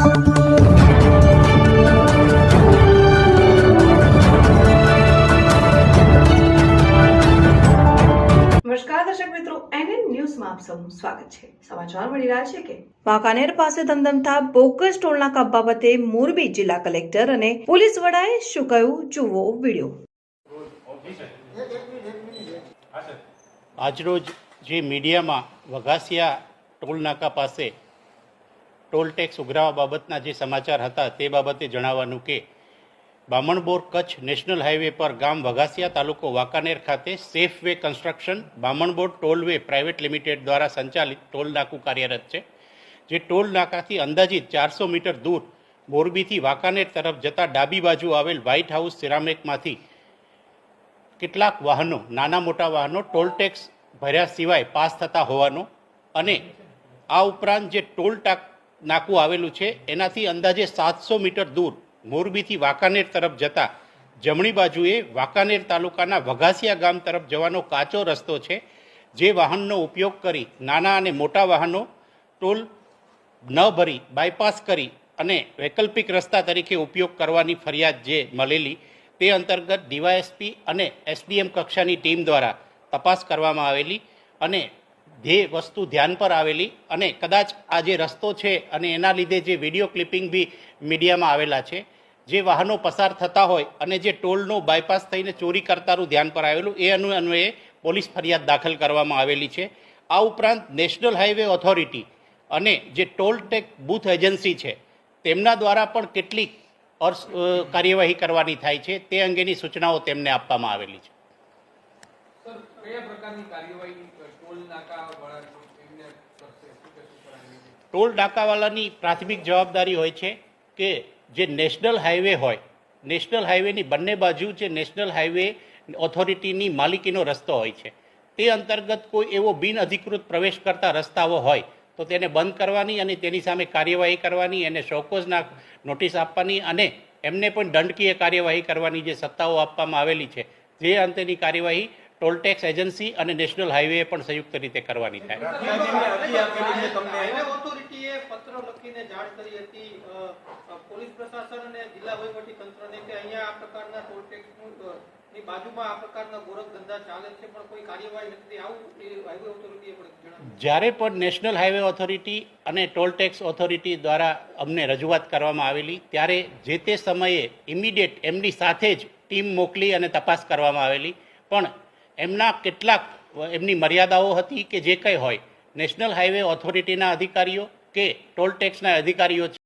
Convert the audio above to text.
નમસ્કાર દર્શક મિત્રો, એનએન ન્યૂઝમાં સ્વાગત છે. કે વાંકાનેર પાસે ધમધમતા બોગસ ટોલના બાબતે મોરબી જિલ્લા કલેક્ટર અને પોલીસ વડાએ શું કહ્યું, જુઓ વીડિયો. આજરોજ જે મીડિયામાં વઘાસિયા ટોલ નાકા પાસે ટોલ ટેક્સ ઉઘરાવા બાબતના જે સમાચાર હતા તે બાબતે જણાવવાનું કે બામણબોર કચ્છ નેશનલ હાઈવે પર ગામ વઘાસિયા તાલુકો વાંકાનેર ખાતે safe way construction, Bamanbor toll way private limited દ્વારા સંચાલિત ટોલ નાકું કાર્યરત છે, જે ટોલ નાકાથી અંદાજિત ચારસો મીટર દૂર મોરબીથી વાંકાનેર તરફ જતા ડાબી બાજુ આવેલ વ્હાઇટ હાઉસ સિરામેકમાંથી કેટલાક વાહનો, નાના મોટા વાહનો ટોલ ટેક્સ ભર્યા સિવાય પાસ થતા હોવાનો અને આ ઉપરાંત જે ટોલ ટાક નાકું આવેલું છે. એનાથી અંદાજે સાતસો મીટર દૂર મોરબીથી વાંકાનેર તરફ જતા જમણી બાજુએ વાંકાનેર તાલુકાના વઘાસિયા ગામ તરફ જવાનો કાચો રસ્તો છે, જે વાહનનો ઉપયોગ કરી નાના અને મોટા વાહનો ટોલ ન ભરી, બાયપાસ કરી અને વૈકલ્પિક રસ્તા તરીકે ઉપયોગ કરવાની ફરિયાદ જે મળેલી તે અંતર્ગત ડીવાયએસપી અને એસડીએમ કક્ષાની ટીમ દ્વારા તપાસ કરવામાં આવેલી અને જે વસ્તુ ધ્યાન પર આવેલી અને કદાચ આ જે રસ્તો છે અને એના લીધે જે વીડિયો ક્લિપિંગ બી મીડિયામાં આવેલા છે, જે વાહનો પસાર થતા હોય અને જે ટોલનો બાયપાસ થઈને ચોરી કરતાનું ધ્યાન પર આવેલું, એ અનુ, અન્વયે પોલીસ ફરિયાદ દાખલ કરવામાં આવેલી છે. આ ઉપરાંત નેશનલ હાઈવે ઓથોરિટી અને જે ટોલ ટેક બૂથ એજન્સી છે, તેમના દ્વારા પણ કેટલીક કાર્યવાહી કરવાની થાય છે, તે અંગેની સૂચનાઓ તેમને આપવામાં આવેલી છે. ટોલ નાકાવાલાની પ્રાથમિક જવાબદારી હોય છે કે જે નેશનલ હાઈવે હોય, નેશનલ હાઈવેની બંને બાજુ જે નેશનલ હાઈવે ઓથોરિટીની માલિકીનો રસ્તો હોય છે, તે અંતર્ગત કોઈ એવો બિનઅધિકૃત પ્રવેશ કરતા રસ્તાઓ હોય, તો તેને બંધ કરવાની અને તેની સામે કાર્યવાહી કરવાની, એને શોકોઝના નોટિસ આપવાની અને એમને પણ દંડકીય કાર્યવાહી કરવાની જે સત્તાઓ આપવામાં આવેલી છે, જે અંતેની કાર્યવાહી ટોલ ટેક્સ એજન્સી અને નેશનલ હાઈવે પણ સંયુક્ત રીતે કરવાની થાય. જ્યારે પણ નેશનલ હાઈવે ઓથોરિટી અને ટોલ ટેક્સ ઓથોરિટી દ્વારા અમને રજૂઆત કરવામાં આવેલી ત્યારે જે તે સમયે ઇમિડિયેટ એમની સાથે જ ટીમ મોકલી અને તપાસ કરવામાં આવેલી. પણ એમના કેટલાક, એમની મર્યાદાઓ હતી કે જે કંઈ હોય. નેશનલ હાઈવે ઓથોરિટીના અધિકારીઓ કે ટોલ ટેક્સના અધિકારીઓ